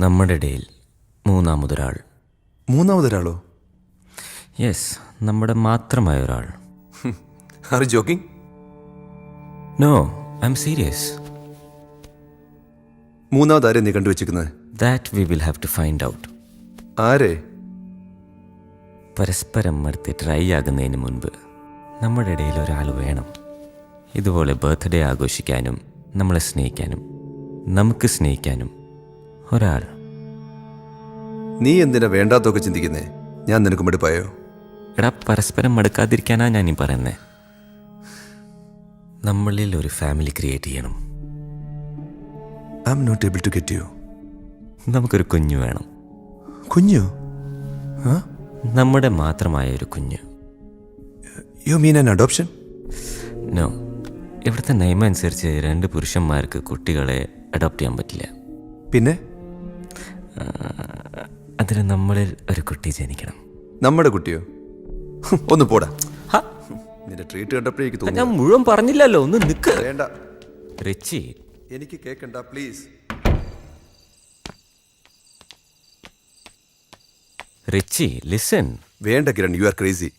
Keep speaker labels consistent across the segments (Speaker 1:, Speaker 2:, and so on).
Speaker 1: നമ്മുടെ ഇടയിൽ മൂന്നാമതൊരാൾ.
Speaker 2: മൂന്നാമതൊരാളോ?
Speaker 1: യെസ് നമ്മുടെ മാത്രമായ ഒരാൾ
Speaker 2: are joking
Speaker 1: no I'm serious
Speaker 2: മൂന്നാമതാരെ നീ കണ്ടുവച്ചിരിക്കുന്നത്?
Speaker 1: That we will have to find out
Speaker 2: ആരെ?
Speaker 1: പരസ്പരം മറുത്ത് ട്രൈ ആകുന്നതിന് മുൻപ് നമ്മുടെ ഇടയിൽ ഒരാൾ വേണം. ഇതുപോലെ ബർത്ത്ഡേ ആഘോഷിക്കാനും നമ്മളെ സ്നേഹിക്കാനും നമുക്ക് സ്നേഹിക്കാനും ഒരാൾ.
Speaker 2: നീ എന്തിനാ വേണ്ടാത്തൊക്കെ ചിന്തിക്കുന്നേ? ഞാൻ നിനക്ക് മടുപ്പായോ
Speaker 1: എടാ പരസ്പരം മടുക്കാതിരിക്കാനാ ഞാൻ ഈ പറയുന്നത് നമ്മളിൽ ഒരു ഫാമിലി ക്രിയേറ്റ് ചെയ്യണം.
Speaker 2: I'm not able to get you.
Speaker 1: നമുക്കൊരു കുഞ്ഞു വേണം.
Speaker 2: കുഞ്ഞു?
Speaker 1: നമ്മുടെ മാത്രമായ ഒരു കുഞ്ഞ്.
Speaker 2: You mean an adoption?
Speaker 1: No. ഇവിടുത്തെ നിയമം അനുസരിച്ച് രണ്ട് പുരുഷന്മാർക്ക് കുട്ടികളെ അഡോപ്റ്റ് ചെയ്യാൻ പറ്റില്ല.
Speaker 2: പിന്നെ?
Speaker 1: അതിന് നമ്മളിൽ ഒരു കുട്ടി ജനിക്കണം.
Speaker 2: നമ്മുടെ കുട്ടിയോ? ഒന്ന് പോടാ. നിന്റെ ട്രീറ്റ് കണ്ടപ്പോഴേക്ക് തോന്നി
Speaker 1: ഞാൻ മുഴുവൻ പറഞ്ഞില്ലല്ലോ ഒന്ന് നിക്ക്.
Speaker 2: വേണ്ട.
Speaker 1: റിച്ചി.
Speaker 2: എനിക്ക് കേക്കണ്ട പ്ലീസ്
Speaker 1: റിച്ചി ലിസൺ
Speaker 2: വേണ്ട കിരൺ യു ആർ ക്രേസി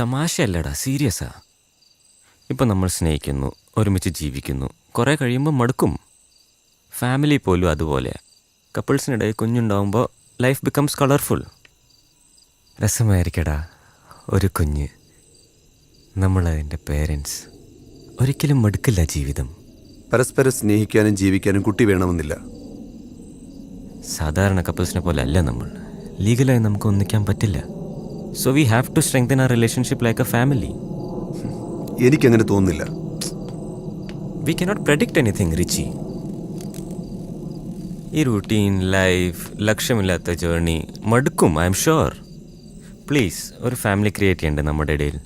Speaker 1: തമാശയല്ലടാ സീരിയസാ ഇപ്പം നമ്മൾ സ്നേഹിക്കുന്നു ഒരുമിച്ച് ജീവിക്കുന്നു. കുറേ കഴിയുമ്പോൾ മടുക്കും. ഫാമിലി പോലും അതുപോലെ കപ്പിൾസിനിടയിൽ കുഞ്ഞുണ്ടാവുമ്പോൾ ലൈഫ് ബിക്കംസ് കളർഫുൾ രസമായിരിക്കടാ ഒരു കുഞ്ഞ്. നമ്മളതിന്റെ പേരൻസ് ഒരിക്കലും മടുക്കില്ല ജീവിതം.
Speaker 2: പരസ്പരം സ്നേഹിക്കാനും ജീവിക്കാനും കുട്ടി വേണമെന്നില്ല.
Speaker 1: സാധാരണ കപ്പിൾസിനെ പോലെ അല്ല നമ്മൾ. ലീഗലായി നമുക്ക് ഒന്നിക്കാൻ പറ്റില്ല. So we have to strengthen ആ റിലേഷൻഷിപ്പ് ലൈക്ക് എ ഫാമിലി
Speaker 2: എനിക്കങ്ങനെ തോന്നുന്നില്ല.
Speaker 1: We cannot predict anything Richie ഈ റൂട്ടീൻ ലൈഫ് ലക്ഷ്യമില്ലാത്ത ജേർണി മടുക്കും ഐ എം ഷുവർ പ്ലീസ് ഒരു ഫാമിലി ക്രിയേറ്റ് ചെയ്യണ്ടേ നമ്മുടെ ഇടയിൽ?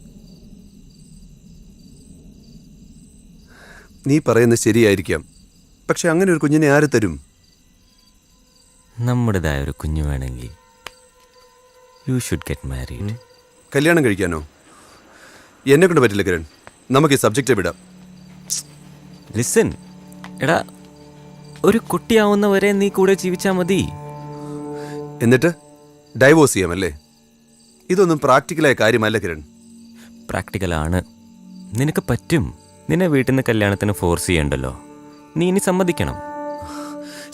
Speaker 2: നീ പറയുന്നത് ശരിയായിരിക്കാം. പക്ഷെ അങ്ങനെ ഒരു കുഞ്ഞിനെ ആര് തരും?
Speaker 1: നമ്മുടേതായ ഒരു കുഞ്ഞു വേണമെങ്കിൽ യു ഷുഡ് ഗെറ്റ് മാരീഡ്
Speaker 2: കല്യാണം കഴിക്കാനോ? എന്നെ കൊണ്ട് പറ്റില്ല കിരൺ. നമുക്ക് ഈ സബ്ജക്റ്റ് വിടാം.
Speaker 1: ലിസൺ എടാ ഒരു കുട്ടിയാവുന്നവരെ നീ കൂടെ ജീവിച്ചാൽ മതി.
Speaker 2: എന്നിട്ട് ഡൈവോഴ്സ് ചെയ്യാമല്ലേ? ഇതൊന്നും പ്രാക്ടിക്കലായ കാര്യമല്ല കിരൺ.
Speaker 1: പ്രാക്ടിക്കലാണ് നിനക്ക് പറ്റും. നിന്നെ വീട്ടിൽ നിന്ന് കല്യാണത്തിന് ഫോഴ്സ് ചെയ്യണ്ടല്ലോ. നീ ഇനി സമ്മതിക്കണം.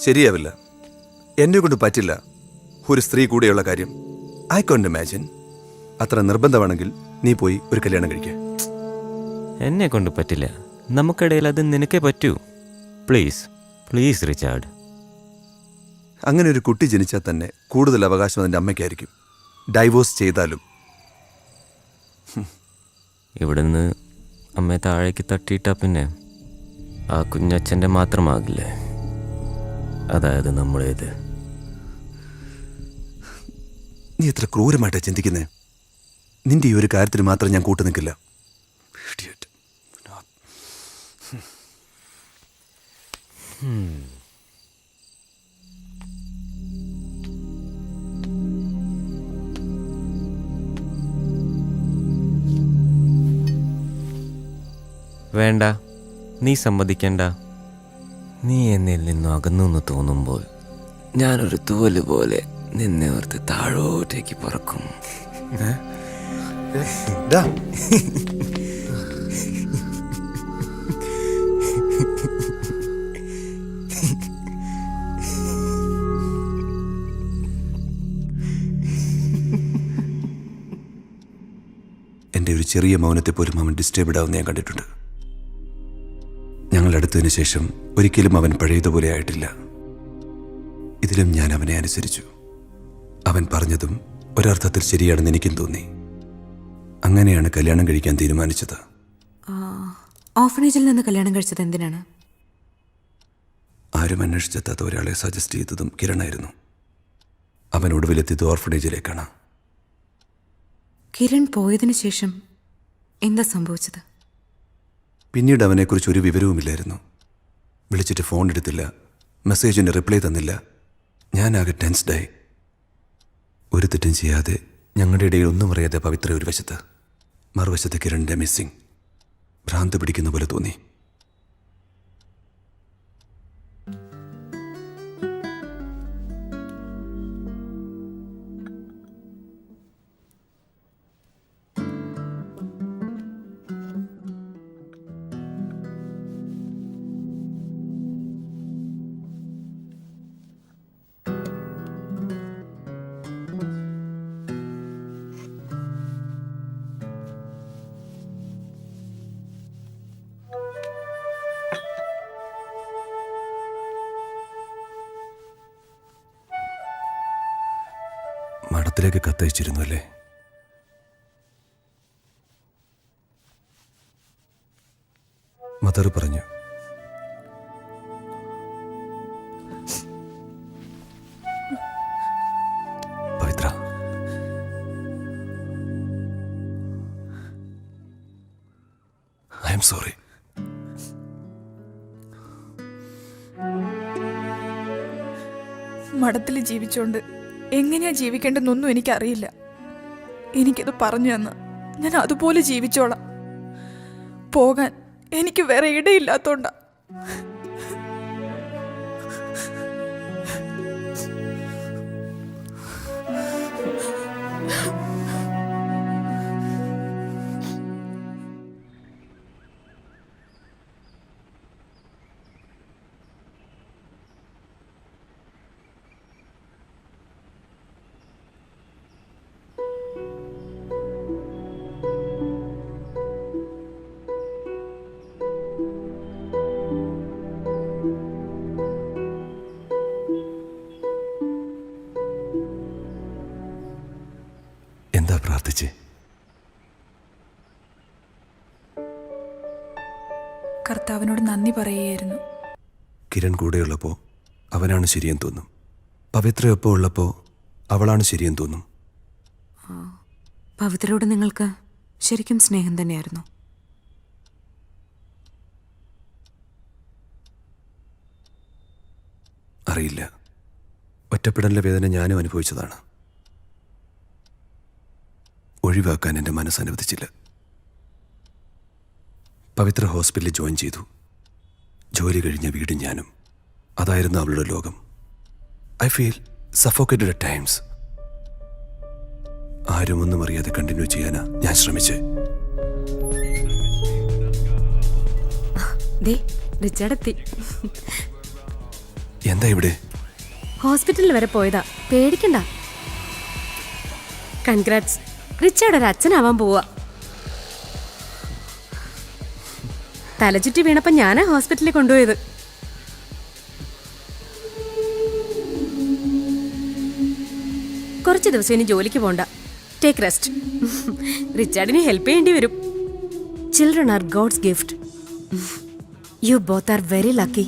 Speaker 2: ശരിയാവില്ല. എന്നെ കൊണ്ട് പറ്റില്ല. ഒരു സ്ത്രീ കൂടെയുള്ള കാര്യം. ഐ കോണ്ട് ഇമാജിൻ അത്ര നിർബന്ധമാണെങ്കിൽ നീ പോയി ഒരു കല്യാണം കഴിക്കുക
Speaker 1: എന്നെ കൊണ്ട് പറ്റില്ല. നമുക്കിടയിൽ അത് നിനക്കേ പറ്റൂ. പ്ലീസ് പ്ലീസ് റിച്ചാർഡ്
Speaker 2: അങ്ങനെ ഒരു കുട്ടി ജനിച്ചാൽ തന്നെ കൂടുതൽ അവകാശം അതിന്റെ അമ്മയ്ക്കായിരിക്കും. ഡൈവോഴ്സ് ചെയ്താലും.
Speaker 1: ഇവിടുന്ന് അമ്മയെ താഴേക്ക് തട്ടിയിട്ടാ പിന്നെ ആ കുഞ്ഞച്ഛന്റെ മാത്രമാകില്ലേ? അതായത് നമ്മളേത്?
Speaker 2: നീ എത്ര ക്രൂരമായിട്ടാണ് ചിന്തിക്കുന്നത് നിന്റെ ഈ ഒരു കാര്യത്തിന് മാത്രം ഞാൻ കൂട്ടു നിൽക്കില്ല
Speaker 1: വേണ്ട. നീ സമ്മതിക്കണ്ട. നീ എന്നിൽ നിന്നും അകന്നു എന്ന് തോന്നുമ്പോൾ ഞാനൊരു തൂവൽ പോലെ നിന്നെ ഓർത്ത് താഴോട്ടേക്ക് പറക്കും.
Speaker 2: ഡാ. ചെറിയ മൗനത്തെ പോലും അവൻ ഡിസ്റ്റർബ്ഡ് ആവുന്ന ഞാൻ കണ്ടിട്ടുണ്ട്. ഞങ്ങൾ അടുത്തതിന് ശേഷം ഒരിക്കലും അവൻ പഴയതുപോലെ ആയിട്ടില്ല. ഇതിലും ഞാൻ അവനെ അനുസരിച്ചു. അവൻ പറഞ്ഞതും ഒരർത്ഥത്തിൽ ശരിയാണെന്ന് എനിക്കും തോന്നി. അങ്ങനെയാണ് കല്യാണം കഴിക്കാൻ തീരുമാനിച്ചത്.
Speaker 3: ഓഫനേജിൽ നിന്ന് കല്യാണം കഴിച്ചത് എന്തിനാണ്?
Speaker 2: ആരും അന്വേഷിച്ചെത്താത്ത ഒരാളെ സജസ്റ്റ് ചെയ്തതും കിരണായിരുന്നു. അവൻ ഒടുവിലെത്തിയത് ഓർഫണേജിലേക്കാണ്
Speaker 3: കിരൺ പോയതിനു ശേഷം എന്താ സംഭവിച്ചത്?
Speaker 2: പിന്നീട് അവനെക്കുറിച്ച് ഒരു വിവരവുമില്ലായിരുന്നു. വിളിച്ചിട്ട് ഫോൺ എടുത്തില്ല. മെസ്സേജിന് റിപ്ലൈ തന്നില്ല. ഞാനാകെ ടെൻസ്ഡായി ഒരു തെറ്റും ചെയ്യാതെ ഞങ്ങളുടെ ഇടയിൽ ഒന്നും അറിയാതെ പവിത്ര ഒരു വശത്ത്. മറുവശത്ത് കിരണിന്റെ മിസ്സിംഗ് ഭ്രാന്ത് പിടിക്കുന്ന പോലെ തോന്നി. ബർത്ത്ഡേക്ക് കത്തയച്ചിരുന്നു അല്ലേ? മദർ പറഞ്ഞു. സോറി
Speaker 4: മഠത്തിൽ ജീവിച്ചോണ്ട് എങ്ങനെയാ ജീവിക്കേണ്ടെന്നൊന്നും എനിക്കറിയില്ല. എനിക്കത് പറഞ്ഞു തന്ന. ഞാൻ അതുപോലെ ജീവിച്ചോളാം. പോകാൻ എനിക്ക് വേറെ ഇടയില്ലാത്തോണ്ടാ. നന്ദി പറയുകയായിരുന്നു.
Speaker 2: കിരൺ കൂടെയുള്ളപ്പോൾ അവനാണ് ശരിയെന്ന് തോന്നും. പവിത്രയൊപ്പം ഉള്ളപ്പോൾ അവളാണ് ശരിയെന്ന് തോന്നും.
Speaker 3: പവിത്രയോട് നിങ്ങൾക്ക് ശരിക്കും സ്നേഹം തന്നെയായിരുന്നു.
Speaker 2: അറിയില്ല. ഒറ്റപ്പെടലിന്റെ വേദന ഞാനും അനുഭവിച്ചതാണ്. ഒഴിവാക്കാൻ എന്റെ മനസ്സ് അനുവദിച്ചില്ല. പവിത്ര ഹോസ്പിറ്റലിൽ ജോയിൻ ചെയ്തു. ജോലി കഴിഞ്ഞ വീടും ഞാനും. അതായിരുന്നു അവളുടെ ലോകം. I feel suffocated at times ആരും ഒന്നും അറിയാതെ കണ്ടിന്യൂ ചെയ്യാനാ ഞാൻ ശ്രമിച്ചു. എന്താ ഇവിടെ?
Speaker 5: ഹോസ്പിറ്റലിൽ വരെ പോയതാ. പേടിക്കണ്ട. കൺഗ്രാറ്റ്സ് റിച്ചാർഡ് ഒരു അച്ഛനാവാൻ പോവാ. തലചുറ്റി വീണപ്പോ ഞാനാ ഹോസ്പിറ്റലിൽ കൊണ്ടുപോയത്. കുറച്ച് ദിവസം ഇനി ജോലിക്ക് പോണ്ട. ടേക്ക് റെസ്റ്റ് റിച്ചാർഡിന് ഹെൽപ്പ് ചെയ്യേണ്ടി വരും. Children are God's gift you both are very lucky